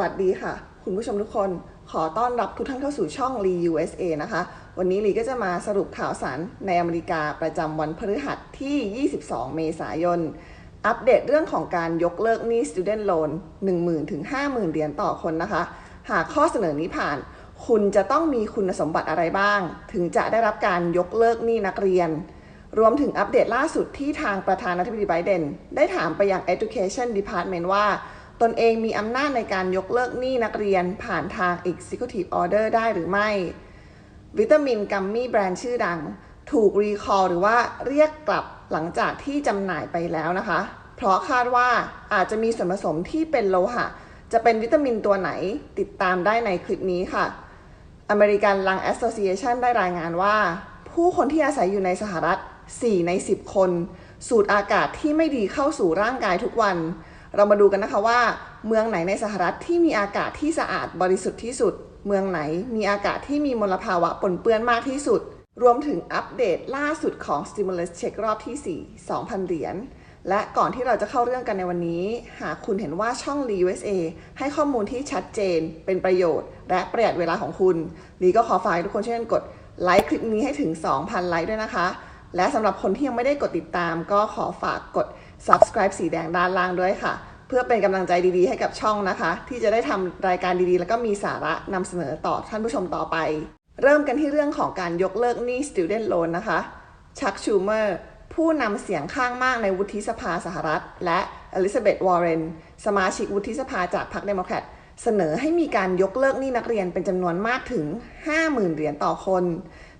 วัสดีค่ะ คุณผู้ชมทุกคนขอต้อนรับทุกท่านเข้าสู่ช่อง Lee USA นะคะ วันนี้ลีก็จะมาสรุปข่าวสารในอเมริกาประจำวันพฤหัสที่ 22 เมษายน อัปเดตเรื่องของการยกเลิกหนี้ student loan 10,000 ถึง 50,000 เหรียญต่อคนนะคะ หากข้อเสนอนี้ผ่าน คุณจะต้องมีคุณสมบัติอะไรบ้าง ถึงจะได้รับการยกเลิกหนี้นักเรียน รวมถึงอัปเดตล่าสุดที่ทางประธานาธิบดีไบเดนได้ถามไปยัง Education Department ว่า ตนเองมีอำนาจในการยกเลิกหนี้นักเรียนผ่านทาง Executive Order ได้หรือไม่ วิตามินกัมมี่แบรนด์ชื่อดัง ถูกรีคอร์หรือว่าเรียกกลับหลังจากที่จำหน่ายไปแล้วนะคะ เพราะคาดว่าอาจจะมีส่วนผสมที่เป็นโลหะ จะเป็นวิตามินตัวไหนติดตามได้ในคลิปนี้ค่ะ American Lung Association ได้รายงานว่า ผู้คนที่อาศัยอยู่ในสหรัฐ 4 ใน 10 คน สูดอากาศที่ไม่ดีเข้าสู่ร่างกายทุกวัน เรามาดูกันนะคะว่า เมืองไหนในสหรัฐที่มีอากาศที่สะอาดบริสุทธิ์ที่สุด เมืองไหนมีอากาศที่มีมลภาวะปนเปื้อนมากที่สุด รวมถึงอัปเดตล่าสุดของ Stimulus Check รอบที่ 4 2,000 เหรียญและก่อนที่เราจะเข้าเรื่องกันในวันนี้ หากคุณเห็นว่าช่อง Lee USA ให้ข้อมูลที่ชัดเจน เป็นประโยชน์ และประหยัดเวลาของคุณ ลีก็ขอฝากทุกคนช่วยกันกดไลค์คลิปนี้ให้ถึง 2,000 ไลค์ด้วยนะคะ และสำหรับคนที่ยังไม่ได้กดติดตามก็ขอฝากกด subscribe สีแดงด้านล่างด้วยค่ะ เพื่อเป็นกำลังใจดีๆ ให้กับช่องนะคะ ที่จะได้ทำรายการดีๆ แล้วก็มีสาระนำเสนอต่อท่านผู้ชมต่อไป เริ่มกันที่เรื่องของการยกเลิกหนี้ student loan นะคะชักชูเมอร์ผู้นำเสียงข้างมากในวุฒิสภาสหรัฐ และอลิซาเบธวอร์เรนสมาชิกวุฒิสภาจากพรรคเดโมแครตเสนอให้มีการยกเลิกหนี้นักเรียนเป็นจำนวนมากถึง 50,000 เหรียญต่อคน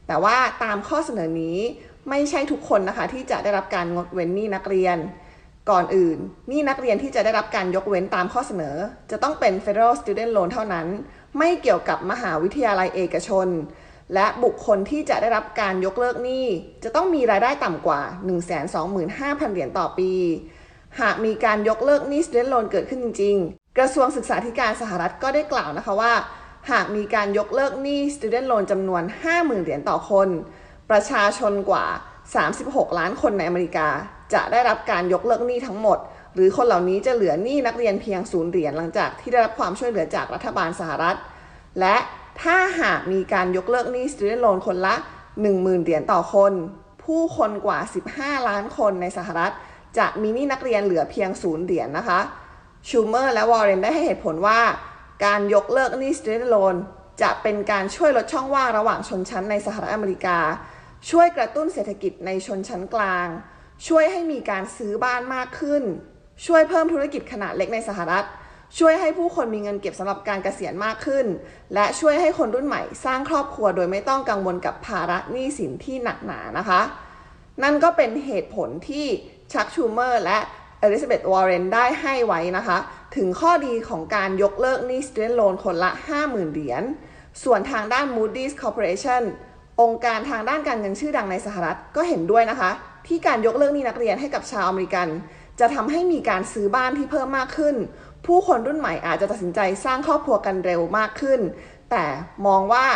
แต่ว่าตามข้อเสนอนี้ไม่ใช่ทุกคนนะคะที่จะได้รับการงดเว้นหนี้นักเรียน ก่อนอื่นหนี้นักเรียนที่จะได้รับการยกเว้นตามข้อเสนอ จะต้องเป็น Federal Student Loan เท่านั้น ไม่เกี่ยวกับมหาวิทยาลัยเอกชน และบุคคลที่จะได้รับการยกเลิกหนี้ จะต้องมีรายได้ต่ำกว่า 125,000 เหรียญต่อปี หากมีการยกเลิกหนี้ Student Loan เกิดขึ้นจริง ๆ กระทรวงศึกษาธิการสหรัฐก็ได้กล่าวนะคะว่า หากมีการยกเลิกหนี้ Student Loan จำนวน 50,000 เหรียญต่อคน ประชาชนกว่า 36 ล้านคนในอเมริกา จะได้รับการยกเลิกหนี้ทั้งหมด หรือคนเหล่านี้จะเหลือหนี้นักเรียนเพียงศูนย์เหรียญหลังจากที่ได้รับความช่วยเหลือจากรัฐบาลสหรัฐ และถ้าหากมีการยกเลิกหนี้ student loan คนละ 10,000 เหรียญต่อคน ผู้คนกว่า 15 ล้านคนในสหรัฐ จะมีหนี้นักเรียนเหลือเพียงศูนย์เหรียญนะคะชูเมอร์และวอร์เรนได้ให้เหตุผลว่า การยกเลิกหนี้ student loan จะเป็นการช่วยลดช่องว่างระหว่างชนชั้นในสหรัฐอเมริกา ช่วยกระตุ้นเศรษฐกิจในชนชั้นกลาง ช่วยให้มีการซื้อบ้านมากขึ้น ช่วยเพิ่มธุรกิจขนาดเล็กในสหรัฐ ช่วยให้ผู้คนมีเงินเก็บสำหรับการเกษียณมากขึ้น และช่วยให้คนรุ่นใหม่สร้างครอบครัวโดยไม่ต้องกังวลกับภาระหนี้สินที่หนักหนานะคะ นั่นก็เป็นเหตุผลที่ชักชูเมอร์และอลิซาเบธวอร์เรนได้ให้ไว้นะคะ ถึงข้อดีของการยกเลิกหนี้ student loan คนละ 50,000 เหรียญ ส่วนทางด้าน Moody's Corporation องค์การทางด้านการเงินชื่อดังในสหรัฐก็เห็นด้วยนะคะ ที่การยกเลิกหนี้นักเรียนให้กับชาวอเมริกัน จะทำให้มีการซื้อบ้านที่เพิ่มมากขึ้น ผู้คนรุ่นใหม่อาจจะตัดสินใจสร้างครอบครัวกันเร็วมากขึ้น แต่มองว่า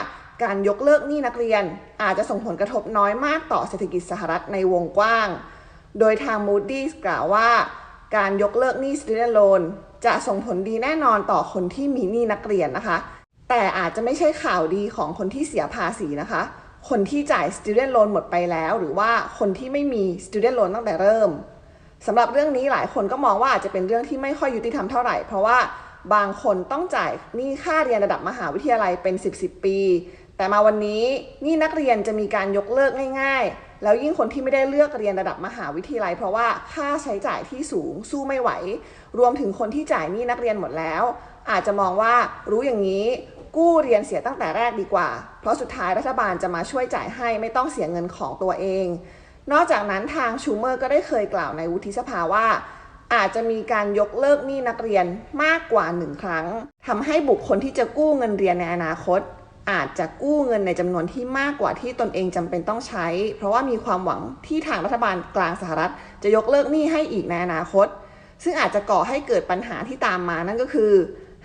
การยกเลิกหนี้นักเรียนอาจจะส่งผลกระทบน้อยมากต่อเศรษฐกิจสหรัฐในวงกว้าง โดยทาง Moody's กล่าวว่า การยกเลิกหนี้ student loan จะส่งผลดีแน่นอนต่อคนที่มีหนี้นักเรียนนะคะ แต่อาจจะไม่ใช่ข่าวดีของคนที่เสียภาษีนะคะ คนที่จ่าย student loan หมดไปแล้ว หรือว่าคนที่ไม่มี student loan ตั้งแต่เริ่มสำหรับเรื่องนี้หลายคนก็มองว่าอาจจะเป็นเรื่องที่ไม่ค่อยยุติธรรมเท่าไหร่ เพราะว่าบางคนต้องจ่ายหนี้ค่าเรียนระดับมหาวิทยาลัยเป็น 10 10ปี แต่มาวันนี้หนี่นักเรียนจะมีการยกเลิกง่าย ๆ แล้วยิ่งคนที่ไม่ได้เลือกเรียนระดับมหาวิทยาลัย เพราะว่าค่าใช้จ่ายที่สูงสู้ไม่ไหว รวมถึงคนที่จ่ายหนี้นักเรียนหมดแล้ว อาจจะมองว่ารู้อย่างนี้ กู้เรียนเสียตั้งแต่แรกดีกว่า เพราะสุดท้ายรัฐบาลจะมาช่วยจ่ายให้ไม่ต้องเสียเงินของตัวเอง นอกจากนั้นทางชูเมอร์ก็ได้เคยกล่าวในวุฒิสภาว่าอาจจะมีการยกเลิกหนี้นักเรียนมากกว่าหนึ่งครั้งทำให้บุคคลที่จะกู้เงินเรียนในอนาคต อาจจะกู้เงินในจำนวนที่มากกว่าที่ตนเองจำเป็นต้องใช้ เพราะว่ามีความหวังที่ทางรัฐบาลกลางสหรัฐ จะยกเลิกหนี้ให้อีกในอนาคต ซึ่งอาจจะก่อให้เกิดปัญหาที่ตามมานั่นก็คือ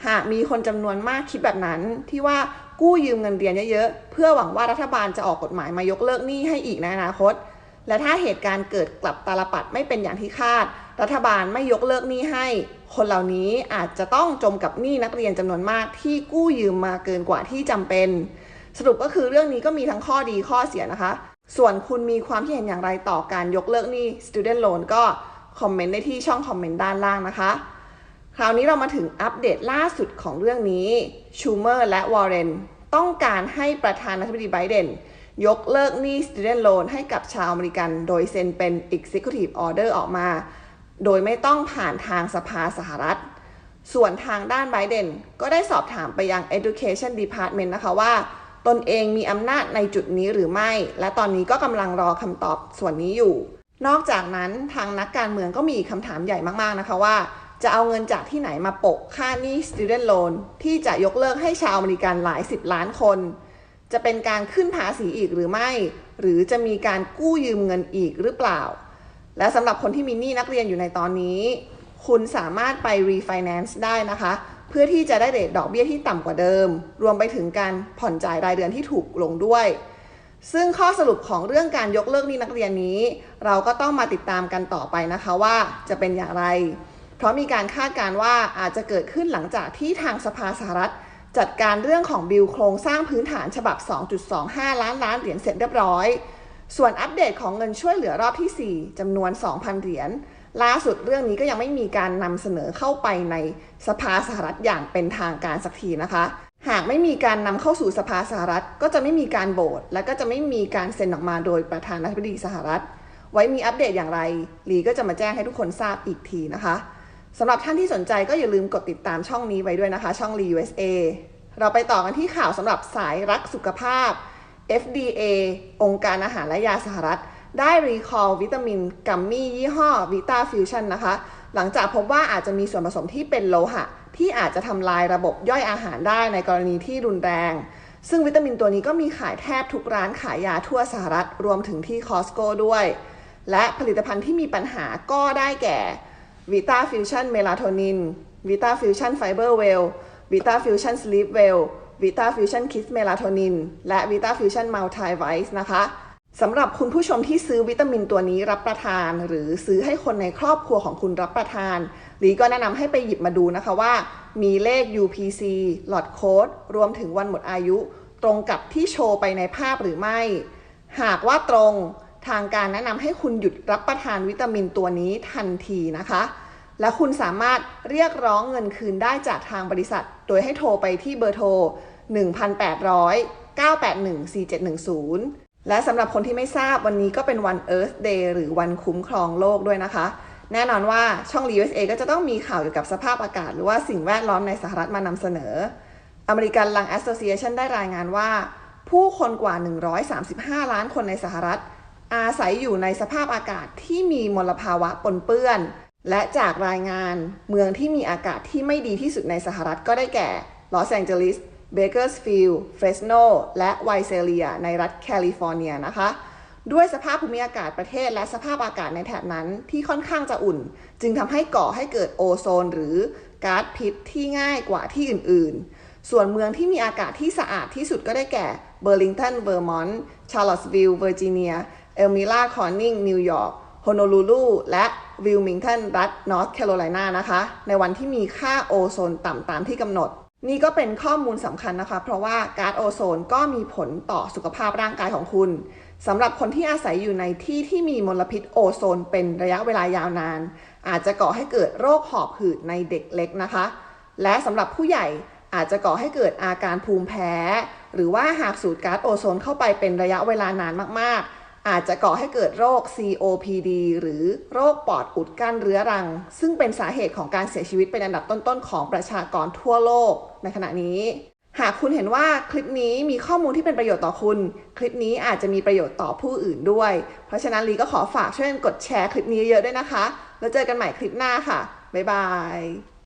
หากมีคนจำนวนมากคิดแบบนั้นที่ว่ากู้ยืมเงินเรียนเยอะๆ เพื่อหวังว่ารัฐบาลจะออกกฎหมายมายกเลิกหนี้ให้อีกในอนาคต และถ้าเหตุการณ์เกิดกลับตาลปัดไม่เป็นอย่างที่คาด รัฐบาลไม่ยกเลิกหนี้ให้ คนเหล่านี้อาจจะต้องจมกับหนี้นักเรียนจำนวนมากที่กู้ยืมมาเกินกว่าที่จำเป็น สรุปก็คือเรื่องนี้ก็มีทั้งข้อดีข้อเสียนะคะ ส่วนคุณมีความคิดเห็นอย่างไรต่อการยกเลิกหนี้ student loan ก็คอมเมนต์ได้ที่ช่องคอมเมนต์ด้านล่างนะคะ คราวนี้เรามาถึงอัปเดตล่าสุดของเรื่องนี้ชูเมอร์และวอร์เรนต้องการให้ประธานาธิบดีไบเดนยกเลิกหนี้ student loan ให้กับชาวอเมริกัน โดยเซ็นเป็น executive order ออกมา โดยไม่ต้องผ่านทางสภาสหรัฐ ส่วนทางด้านไบเดนก็ได้สอบถามไปยัง education department นะคะว่า ตนเองมีอำนาจในจุดนี้หรือไม่ และตอนนี้ก็กำลังรอคำตอบส่วนนี้อยู่ นอกจากนั้นทางนักการเมืองก็มีคำถามใหญ่มากๆนะคะว่า จะเอาเงินจากที่ไหนมาปะค่านี้ student loan ที่จะยกเลิกให้ชาวอเมริกันหลายสิบล้านคน จะเป็นการขึ้นภาษีอีกหรือไม่ หรือจะมีการกู้ยืมเงินอีกหรือเปล่า และสำหรับคนที่มีหนี้นักเรียนอยู่ในตอนนี้ คุณสามารถไป refinance ได้นะคะ เพื่อที่จะได้เรทดอกเบี้ยที่ต่ำกว่าเดิม รวมไปถึงการผ่อนจ่ายรายเดือนที่ถูกลงด้วยซึ่งข้อสรุปของเรื่องการยกเลิกหนี้นักเรียนนี้ เราก็ต้องมาติดตามกันต่อไปนะคะว่าจะเป็นอย่างไร เพราะมีการคาดการว่าอาจจะเกิดขึ้นหลังจากที่ทางสภาสหรัฐ จัดการเรื่องของบิลโครงสร้างพื้นฐานฉบับ 2.25 ล้านล้านเหรียญเสร็จเรียบร้อย ส่วนอัปเดตของเงินช่วยเหลือรอบที่ 4จำนวน 2,000 เหรียญล่าสุดเรื่องนี้ก็ยังไม่มีการนำเสนอเข้าไปในสภาสหรัฐอย่างเป็นทางการสักทีนะคะ หากไม่มีการนำเข้าสู่สภาสหรัฐ ก็จะไม่มีการโหวตและก็จะไม่มีการเซ็นออกมาโดยประธานาธิบดีสหรัฐ ไว้มีอัปเดตอย่างไรลีก็จะมาแจ้งให้ทุกคนทราบอีกทีนะคะ สำหรับท่านที่สนใจก็อย่าลืมกดติดตามช่องนี้ไว้ด้วยนะคะ ช่อง Lee USA เราไปต่อกันที่ข่าวสำหรับสายรักสุขภาพ FDA องค์การอาหารและยาสหรัฐ ได้รีคอลวิตามินกัมมี่ยี่ห้อวิตาฟิวชั่นนะคะ หลังจากพบว่าอาจจะมีส่วนผสมที่เป็นโลหะ ที่อาจจะทำลายระบบย่อยอาหารได้ในกรณีที่รุนแรง ซึ่งวิตามินตัวนี้ก็มีขายแทบทุกร้านขายยาทั่วสหรัฐ รวมถึงที่คอสโก้ด้วย และผลิตภัณฑ์ที่มีปัญหาก็ได้แก่ วิตาฟิวชั่นเมลาโทนินวิตาฟิวชั่นไฟเบอร์เวลวิตาฟิวชั่นสลีปเวลวิตาฟิวชั่นคิสเมลาโทนินและวิตาฟิวชั่นมัลติไวส์นะคะสำหรับคุณผู้ชมที่ซื้อวิตามินตัวนี้รับประทาน หรือซื้อให้คนในครอบครัวของคุณรับประทานหลีก็แนะนำให้ไปหยิบมาดูนะคะว่า มีเลข UPC หลอดโค้ดรวมถึงวันหมดอายุ ตรงกับที่โชว์ไปในภาพหรือไม่ หากว่าตรง ทางการแนะนำให้คุณหยุดรับประทานวิตามินตัวนี้ทันทีนะคะ และคุณสามารถเรียกร้องเงินคืนได้จากทางบริษัท โดยให้โทรไปที่เบอร์โทร 1,800 981 4710 และสำหรับคนที่ไม่ทราบวันนี้ก็เป็นวัน Earth Day หรือวันคุ้มครองโลกด้วยนะคะ แน่นอนว่าช่อง USA ก็จะต้องมีข่าวเกี่ยวกับสภาพอากาศ หรือว่าสิ่งแวดล้อมในสหรัฐมานำเสนอ อเมริกันลัง Association ได้รายงานว่า ผู้คนกว่า 135 ล้านคนในสหรัฐ อาศัยอยู่ในสภาพอากาศที่มีมลภาวะปนเปื้อน และจากรายงานเมืองที่มีอากาศที่ไม่ดีที่สุดในสหรัฐก็ได้แก่ลอสแองเจลิสเบเกอร์สฟิลด์เฟรสโนและไวเซเลีย ในรัฐแคลิฟอร์เนียนะคะ ด้วยสภาพภูมิอากาศประเทศและสภาพอากาศในแถบนั้นที่ค่อนข้างจะอุ่น จึงทำให้ก่อให้เกิดโอโซนหรือก๊าซพิษที่ง่ายกว่าที่อื่นๆ ส่วนเมืองที่มีอากาศที่สะอาดที่สุดก็ได้แก่เบอร์ลิงตันเวอร์มอนต์ชาร์ลอตสวิลล์เวอร์จิเนีย เอลมิลาคอนนิงนิวยอร์กโฮโนลูลูและวิลมิงตันรัฐนอร์ทแคโรไลนานะคะ ในวันที่มีค่าโอโซนต่ำตามที่กำหนด นี่ก็เป็นข้อมูลสำคัญนะคะ เพราะว่าก๊าซโอโซนก็มีผลต่อสุขภาพร่างกายของคุณสำหรับคนที่อาศัยอยู่ในที่ที่มีมลพิษโอโซนเป็นระยะเวลายาวนาน อาจจะก่อให้เกิดโรคหอบหืดในเด็กเล็กนะคะ และสำหรับผู้ใหญ่อาจจะก่อให้เกิดอาการภูมิแพ้ หรือว่าหากสูดก๊าซโอโซนเข้าไปเป็นระยะเวลานานมากๆ อาจจะก่อให้เกิดโรค COPD หรือโรคปอดอุดกั้นเรื้อรัง ซึ่งเป็นสาเหตุของการเสียชีวิตเป็นอันดับต้นๆ ของประชากรทั่วโลกในขณะนี้ หากคุณเห็นว่าคลิปนี้มีข้อมูลที่เป็นประโยชน์ต่อคุณ คลิปนี้อาจจะมีประโยชน์ต่อผู้อื่นด้วย เพราะฉะนั้นลีก็ขอฝากช่วยกดแชร์คลิปนี้เยอะด้วยนะคะ แล้วเจอกันใหม่คลิปหน้าค่ะ บ๊ายบาย